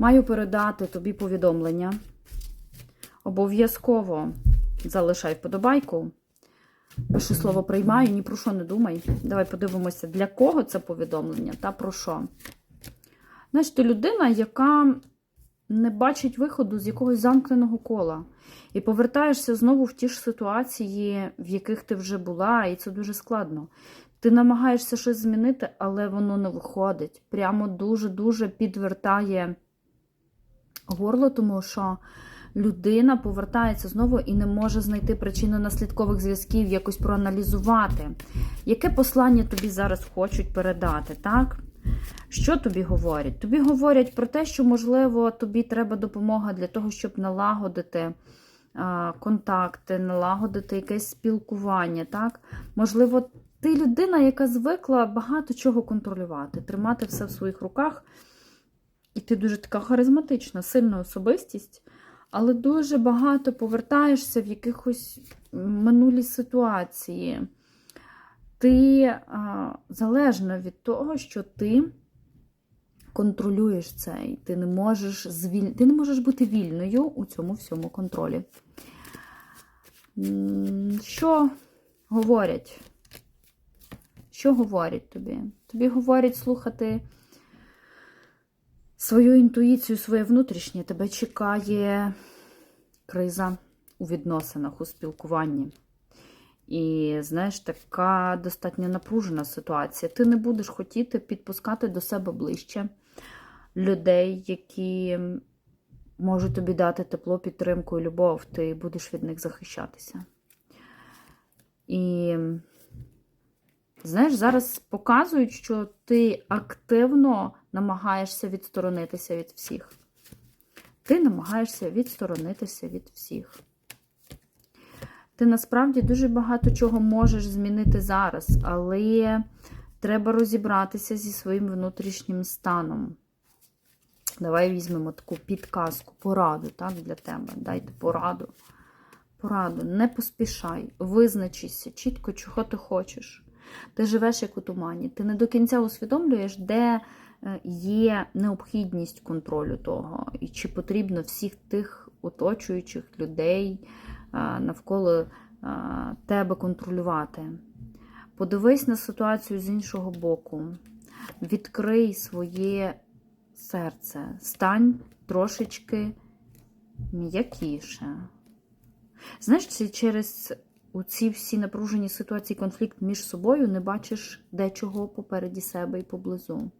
Маю передати тобі повідомлення. Обов'язково залишай вподобайку. Пиши слово приймаю, ні про що не думай. Давай подивимося, для кого це повідомлення та про що. Знаєш, ти людина, яка не бачить виходу з якогось замкненого кола. І повертаєшся знову в ті ж ситуації, в яких ти вже була, і це дуже складно. Ти намагаєшся щось змінити, але воно не виходить. Прямо дуже-дуже підвертає горло, тому що людина повертається знову і не може знайти причинно-наслідкових зв'язків, якось проаналізувати, яке послання тобі зараз хочуть передати, так? Що тобі говорять? Тобі говорять про те, що, можливо, тобі треба допомога для того, щоб налагодити контакти, налагодити якесь спілкування. так? Можливо, ти людина, яка звикла багато чого контролювати, тримати все в своїх руках. І ти дуже така харизматична, сильна особистість, але дуже багато повертаєшся в якихось минулі ситуації. Ти а, залежна від того, що ти контролюєш це, і ти не можеш звіль... ти не можеш бути вільною у цьому всьому контролі. Що говорять? Що говорять тобі? Тобі говорять слухати свою інтуїцію, своє внутрішнє. Тебе чекає криза у відносинах, у спілкуванні. І, знаєш, така достатньо напружена ситуація. Ти не будеш хотіти підпускати до себе ближче людей, які можуть тобі дати тепло, підтримку і любов. Ти будеш від них захищатися. І, знаєш, зараз показують, що ти активно намагаєшся відсторонитися від всіх. Ти намагаєшся відсторонитися від всіх. Ти насправді дуже багато чого можеш змінити зараз, але треба розібратися зі своїм внутрішнім станом. Давай візьмемо таку підказку, пораду так, для тебе. Дайте пораду. Пораду. Не поспішай, визначися чітко, чого ти хочеш. Ти живеш як у тумані. Ти не до кінця усвідомлюєш, де е, є необхідність контролю того, і чи потрібно всіх тих оточуючих людей навколо тебе контролювати. Подивись на ситуацію з іншого боку. Відкрий своє серце, стань трошечки м'якіше. Знаєш, це через ці всі напружені ситуації, конфлікт між собою не бачиш дечого попереді себе і поблизу.